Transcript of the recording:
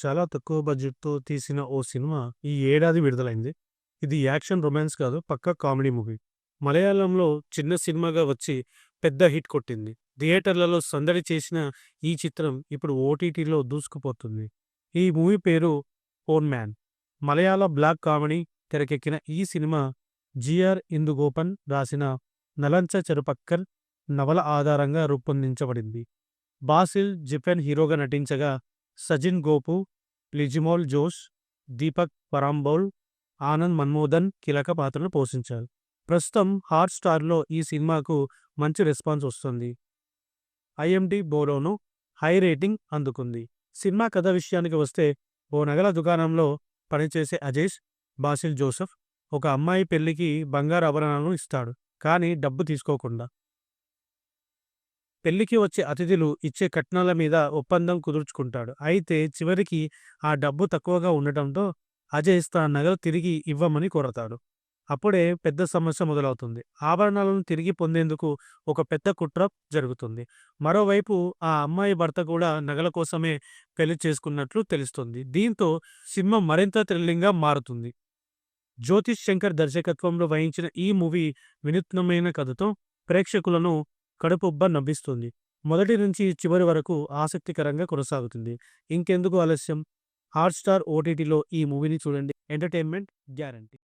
చాలా తక్కువ బడ్జెట్‌తో తీసిన ఓ సినిమా ఈ ఏడాది విడుదలైంది. ఇది యాక్షన్, రొమాన్స్ కాదు పక్క కామెడీ మూవీ. మలయాళంలో చిన్న సినిమాగా వచ్చి పెద్ద హిట్ కొట్టింది. థియేటర్లలో సందడి చేసిన ఈ చిత్రం ఇప్పుడు ఓటీటీలో దూసుకుపోతుంది. ఈ మూవీ పేరు ఓన్ మ్యాన్'. మలయాళ బ్లాక్ కామెడీ తెరకెక్కిన ఈ సినిమా జిఆర్ ఇందుగోపన్ రాసిన 'నలంచ చెరుపక్కల్' నవల ఆధారంగా రూపొందించబడింది. బాసిల్ జిఫెన్ హీరోగా నటించగా సజిన్ గోపు, లిజిమోల్ జోష్ దీపక్ పరాంబోల్, ఆనంద్ మన్మోదన్ కీలక పాత్రలు పోషించారు. ప్రస్తుతం హాట్ స్టార్‌లో ఈ సినిమాకు మంచి రెస్పాన్స్ వస్తుంది ఐఎండి బోలోను హై రేటింగ్ అందుకుంది. సినిమా కథ విషయానికి వస్తే ఓ నగల దుకాణంలో పనిచేసే అజేష్, బాసిల్ జోసెఫ్ ఒక అమ్మాయి పెళ్ళికి బంగారు ఆభరణాలను ఇస్తాడు. కానీ డబ్బు తీసుకోకుండా. పెళ్ళికి వచ్చే అతిథులు ఇచ్చే కట్నాల మీద ఒప్పందం కుదుర్చుకుంటాడు. అయితే చివరికి ఆ డబ్బు తక్కువగా ఉండటంతో అజయ్ తన నగలు తిరిగి ఇవ్వమని కోరతాడు. అప్పుడే పెద్ద సమస్య మొదలవుతుంది. ఆభరణాలను తిరిగి పొందేందుకు ఒక పెద్ద కుట్ర జరుగుతుంది. మరోవైపు ఆ అమ్మాయి భర్త కూడా నగల కోసమే పెళ్ళి చేసుకున్నట్లు తెలుస్తుంది. దీంతో సినిమా మరింత థ్రిల్లింగ్‌గా మారుతుంది. జ్యోతిష్ శంకర్ దర్శకత్వంలో వహించిన ఈ మూవీ వినూత్నమైన కథతో ప్రేక్షకులను కడుపుబ్బ నవ్విస్తుంది. మొదటి నుంచి చివరి వరకు ఆసక్తికరంగా కొనసాగుతుంది. ఇంకెందుకు ఆలస్యం హాట్‌స్టార్ ఓటీటీలో ఈ మూవీని చూడండి. Entertainment guarantee.